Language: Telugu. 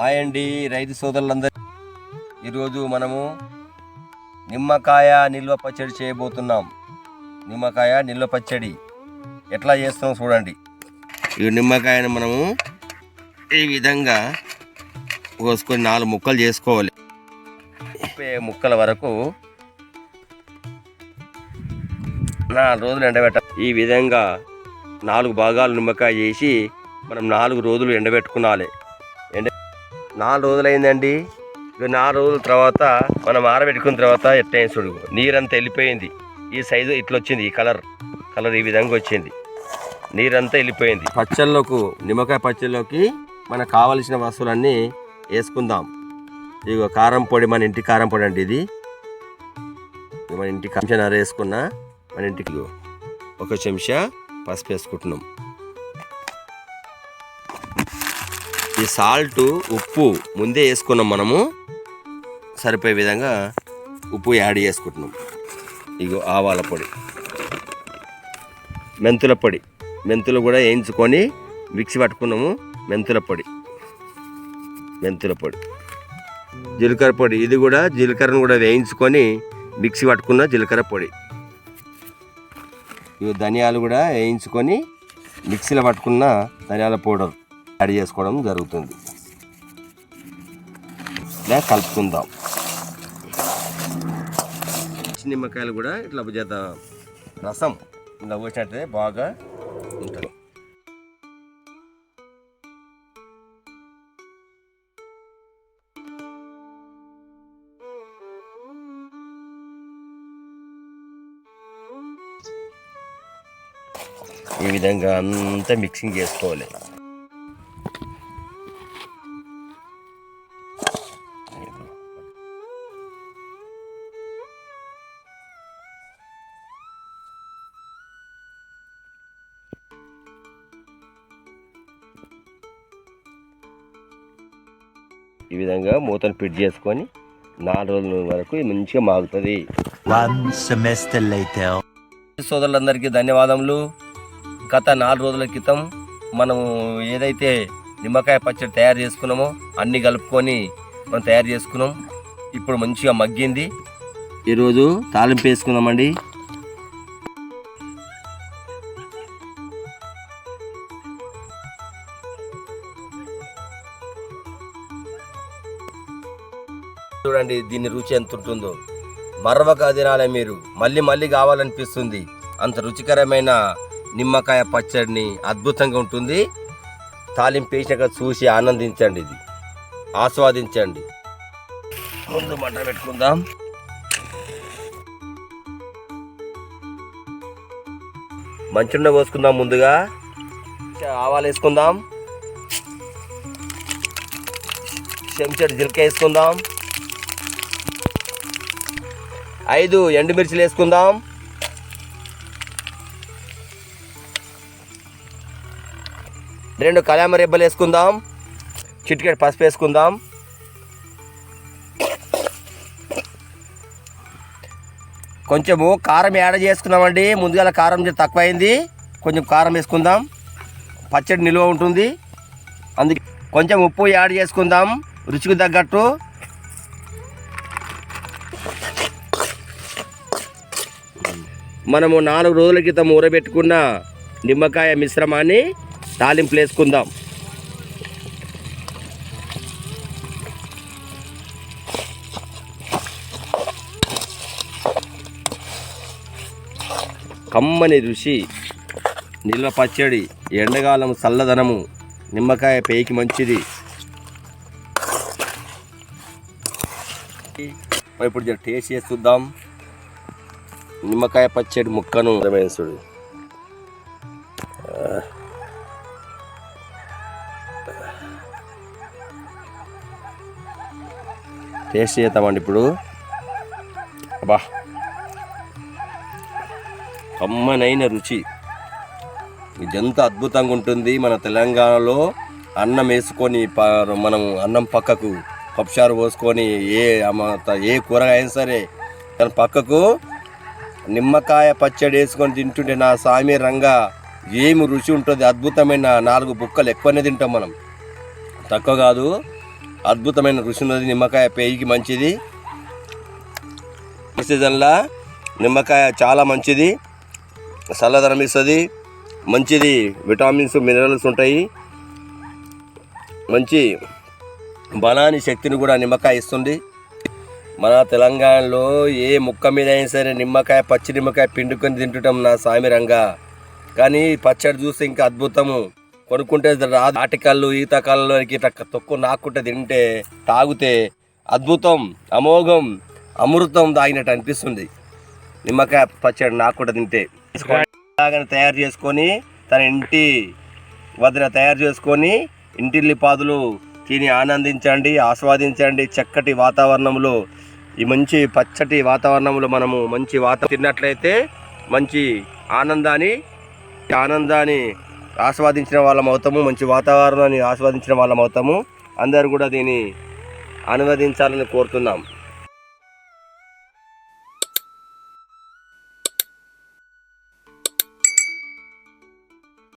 హాయ్ అండి. రైతు సోదరులందరూ ఈరోజు మనము నిమ్మకాయ నిల్వ పచ్చడి చేయబోతున్నాం. నిమ్మకాయ నిల్వ పచ్చడి ఎట్లా చేస్తామో చూడండి. ఈ నిమ్మకాయను మనము ఈ విధంగా కోసుకొని నాలుగు ముక్కలు చేసుకోవాలి. ముప్పై ముక్కల వరకు నాలుగు రోజులు ఎండబెట్ట ఈ విధంగా నాలుగు భాగాలు నిమ్మకాయ చేసి మనం నాలుగు రోజులు ఎండబెట్టుకునాలి. ఎండ నాలుగు రోజులు అయిందండి ఇక నాలుగు రోజుల తర్వాత మనం ఆరబెట్టుకున్న తర్వాత ఎట్టయిన చూడు నీరంతా వెళ్ళిపోయింది. ఈ సైజు ఇట్లా వచ్చింది ఈ కలర్. కలర్ ఈ విధంగా వచ్చింది. నీరంతా వెళ్ళిపోయింది. పచ్చళ్ళకు నిమ్మకాయ పచ్చళ్ళలోకి మనకు కావలసిన వస్తువులన్నీ వేసుకుందాం. ఇక కారం పొడి మన ఇంటి కారం పొడి అండి ఇది. మన ఇంటి కంచెనర వేసుకున్న మన ఇంటికి ఒక చెంచా పసుపు వేసుకుంటున్నాం. ఈ సాల్ట్ ఉప్పు ముందే వేసుకున్నాం మనము. సరిపోయే విధంగా ఉప్పు యాడ్ చేసుకుంటున్నాం. ఇగో ఆవాల పొడి. మెంతుల పొడి. మెంతులు కూడా వేయించుకొని మిక్సీ పట్టుకున్నాము. మెంతుల పొడి. మెంతుల పొడి. జీలకర్ర పొడి. ఇది కూడా జీలకర్రను కూడా వేయించుకొని మిక్సీ పట్టుకున్న జీలకర్ర పొడి. ఇవి ధనియాలు కూడా వేయించుకొని మిక్సీలో పట్టుకున్న ధనియాల పౌడర్. యాడ్ చేసుకోవడం జరుగుతుంది. ఇలా కలుపుకుందాం. నిమ్మకాయలు కూడా ఇట్లా చేత రసం ఇలా పోసినట్టే బాగా ఉంటుంది. ఈ విధంగా అంతా మిక్సింగ్ చేసుకోవాలి. ఈ విధంగా మూతను ఫిట్ చేసుకొని నాలుగు రోజుల వరకు మంచిగా మాగుతుంది. సోదరులందరికీ ధన్యవాదములు. గత నాలుగు రోజుల క్రితం మనము ఏదైతే నిమ్మకాయ పచ్చడి తయారు చేసుకున్నామో అన్నీ కలుపుకొని మనం తయారు చేసుకున్నాం. ఇప్పుడు మంచిగా మగ్గింది. ఈరోజు తాలింపు వేసుకుందామండి. చూడండి దీని రుచి ఎంత ఉంటుందో. మరవక తినాలి మీరు. మళ్ళీ మళ్ళీ కావాలనిపిస్తుంది. అంత రుచికరమైన నిమ్మకాయ పచ్చడిని అద్భుతంగా ఉంటుంది. తాలింపు వేసినాక చూసి ఆనందించండి ఇది. ఆస్వాదించండి. ముందు మంట పెట్టుకుందాం. మంచుండ పోసుకుందాం ముందుగా. ఆవాలు వేసుకుందాం. చెంచడు జీలకాయ వేసుకుందాం. ఐదు ఎండుమిర్చిలు వేసుకుందాం. రెండు కలామ రెబ్బలు వేసుకుందాం. చిటికెట్ పసుపు వేసుకుందాం. కొంచెము కారం యాడ్ చేసుకున్నామండి ముందుగా కారం తక్కువైంది. కొంచెం కారం వేసుకుందాం. పచ్చడి నిల్వ ఉంటుంది. అందుకే కొంచెం ఉప్పు యాడ్ చేసుకుందాం. రుచికి తగ్గట్టు. మనము నాలుగు రోజుల క్రితం ఊరబెట్టుకున్న నిమ్మకాయ మిశ్రమాన్ని తాలింపు వేసుకుందాం. కమ్మని రుచి నిల్వ పచ్చడి ఎండకాలం చల్లదనము నిమ్మకాయ పేకి మంచిది. ఇప్పుడు జర టేస్ట్ చేసి చూద్దాం. నిమ్మకాయ పచ్చడి ముక్కను చూడు టేస్ట్ చేద్దామండి ఇప్పుడు. అబ్బా. కమ్మనైన రుచి. ఇదంతా అద్భుతంగా ఉంటుంది. మన తెలంగాణలో అన్నం వేసుకొని ప- మనం అన్నం పక్కకు పప్పుచారు పోసుకొని ఏ ఏ కూరగాయ అయినా సరే దాని పక్కకు నిమ్మకాయ పచ్చడి వేసుకొని తింటుంటే నా సామి రంగా ఏమి రుచి ఉంటుంది? అద్భుతమైన నాలుగు బుక్కలు ఎక్కువనే తింటాం మనం. తక్కువ కాదు అద్భుతమైన రుచి ఉన్నది. నిమ్మకాయ పేయికి మంచిది. ఈ సీజన్లో నిమ్మకాయ చాలా మంచిది. చల్లదనం ఇస్తుంది. మంచిది విటామిన్స్ మినరల్స్ ఉంటాయి. మంచి బలాన్ని శక్తిని కూడా నిమ్మకాయ ఇస్తుంది. మన తెలంగాణలో ఏ ముక్క మీద అయినా సరే నిమ్మకాయ పచ్చి నిమ్మకాయ పిండుకొని తింటుంటాం నా సామిరంగా కానీ పచ్చడి చూస్తే ఇంకా అద్భుతము. కొనుక్కుంటే రాదు. ఆటికల్లు ఈతకాళ్ళలోకి ఇట్లా తొక్కు నాకుంటే తింటే తాగితే అద్భుతం అమోఘం అమృతం తాగినట్టు అనిపిస్తుంది. నిమ్మకాయ పచ్చడి నాకుంట తింటే. తయారు చేసుకొని తన ఇంటి వద్ద తయారు చేసుకొని ఇంటిల్లి పాదులు తిని ఆనందించండి ఆస్వాదించండి. చక్కటి వాతావరణంలో ఈ మంచి పచ్చటి వాతావరణంలో మనము మంచి వాతావరణం తిన్నట్లయితే మంచి ఆనందాన్ని ఆనందాన్ని ఆస్వాదించిన వాళ్ళం అవుతాము మంచి వాతావరణాన్ని ఆస్వాదించిన వాళ్ళం అవుతాము. అందరు కూడా దీన్ని అనువదించాలని కోరుతున్నాం.